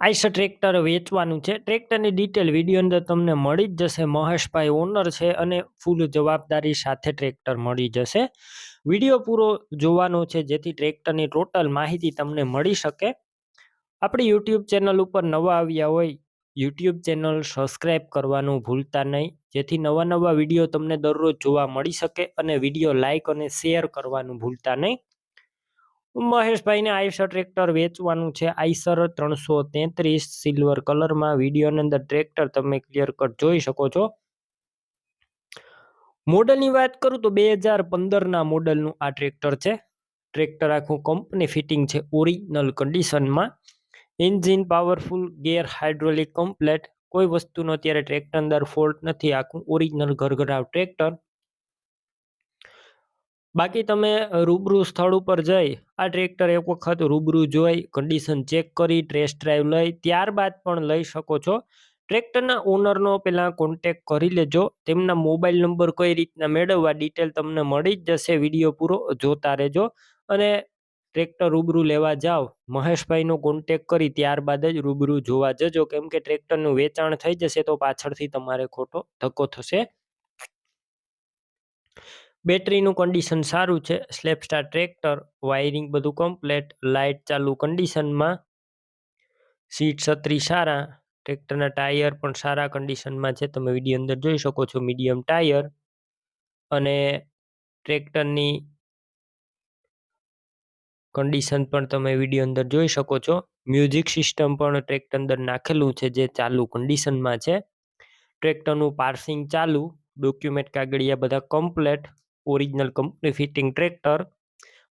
Eicher tractor વેચવાનું છે. ટ્રેક્ટરની ડિટેલ વીડિયો અંદર તમને મળી જ જશે. મહેશભાઈ ઓનર છે અને ફૂલ જવાબદારી સાથે ટ્રેક્ટર મળી જશે. વીડિયો પૂરો જોવાનો છે જેથી ટ્રેક્ટરની ટોટલ માહિતી તમને મળી શકે. આપણી યુટ્યુબ ચેનલ ઉપર નવા આવ્યા હોય યુટ્યુબ ચેનલ સબસ્ક્રાઈબ કરવાનું ભૂલતા નહીં. જેથી નવા નવા વીડિયો તમને દરરોજ જોવા મળી શકે અને વીડિયો લાઇક અને શેર કરવાનું ભૂલતા નહીં. મહેશભાઈને આઈસર ટ્રેક્ટર વેચવાનું છે. આઈસર ત્રણસો તેત્રીસ, સિલ્વર કલરમાં. વિડીયોની અંદર ટ્રેક્ટર તમે ક્લિયર કટ જોઈ શકો છો. મોડલની વાત કરું તો બે હજાર પંદરના મોડલનું આ ટ્રેક્ટર છે. ટ્રેક્ટર આખું કંપની ફિટિંગ છે ઓરિજિનલ કન્ડિશનમાં. Engine powerful, gear hydraulic, complete. કોઈ વસ્તુનો અત્યારે ટ્રેક્ટર અંદર ફોલ્ટ નથી. આખું ઓરિજિનલ ઘરઘરાવ ટ્રેક્ટર. બાકી તમે રૂબરૂ સ્થળ ઉપર જઈ, આ ટ્રેક્ટર એક વખત રૂબરૂ જોઈ કન્ડિશન ચેક કરી ટેસ્ટ ડ્રાઈવ લઈ, ત્યારબાદ પણ લઈ શકો છો. ટ્રેક્ટરના ઓનરનો પહેલાં કોન્ટેક કરી લેજો. તેમના મોબાઈલ નંબર કઈ રીતના મેળવવા ડિટેલ તમને મળી જ જશે વીડિયો પૂરો જોતા રહેજો. અને ટ્રેક્ટર રૂબરૂ લેવા જાઓ મહેશભાઈનો કોન્ટેક કરી, ત્યારબાદ જ રૂબરૂ જોવા જજો. કેમ કે ટ્રેક્ટરનું વેચાણ થઈ જશે તો પાછળથી તમારે ખોટો ધક્કો થશે. બેટરીનું કન્ડિશન સારું છે. સ્લેપ સ્ટાર ટ્રેક્ટર વાયરિંગ બધું કમ્પ્લેટ લાઇટ ચાલુ કન્ડિશનમાં સીટ છત્રી સારા. ટ્રેક્ટરના ટાયર પણ સારા કન્ડિશનમાં છે. તમે વીડિયો અંદર જોઈ શકો છો મીડિયમ ટાયર અને ટ્રેક્ટરની કન્ડિશન પણ તમે વીડિયો અંદર જોઈ શકો છો. મ્યુઝિક સિસ્ટમ પણ ટ્રેક્ટર અંદર નાખેલું છે, જે ચાલુ કન્ડિશનમાં છે. ટ્રેક્ટરનું પાર્સિંગ ચાલુ. ડોક્યુમેન્ટ કાગળિયા બધા complete original company fitting tractor.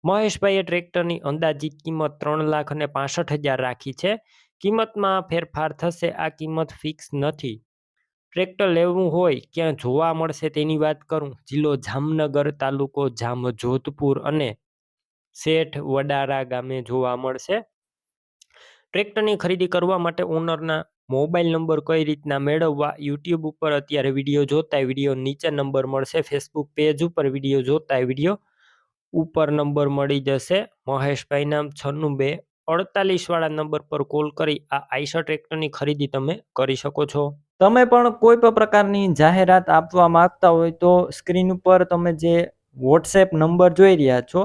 મહેશભાઈએ ટ્રેક્ટરની અંદાજિત કિંમત ત્રણ લાખ અને પાસઠ હજાર રાખી છે. કિંમતમાં ફેરફાર થશે, આ કિંમત ફિક્સ નથી. ટ્રેક્ટર લેવું હોય ક્યાં જોવા મળશે તેની વાત કરું. જિલ્લો જામનગર, તાલુકો જામ જોધપુર અને શેઠ વડારા ગામે જોવા મળશે. ટ્રેક્ટરની ખરીદી કરવા માટે ઓનરના મોબાઈલ નંબર કઈ રીતના મેળવવા યુટ્યુબ ઉપર અત્યારે વીડિયો જોતા વીડિયો નીચે નંબર મળશે, ફેસબુક પેજ ઉપર વીડિયો જોતા વીડિયો ઉપર નંબર મળી જશે. મહેશભાઈ નામ છન્નું બે અડતાલીસ વાળા નંબર પર કોલ કરી આ આઈસર ટ્રેક્ટરની ખરીદી તમે કરી શકો છો. તમે પણ કોઈ પણ પ્રકારની જાહેરાત આપવા માંગતા હોય તો સ્ક્રીન ઉપર તમે જે વોટ્સએપ નંબર જોઈ રહ્યા છો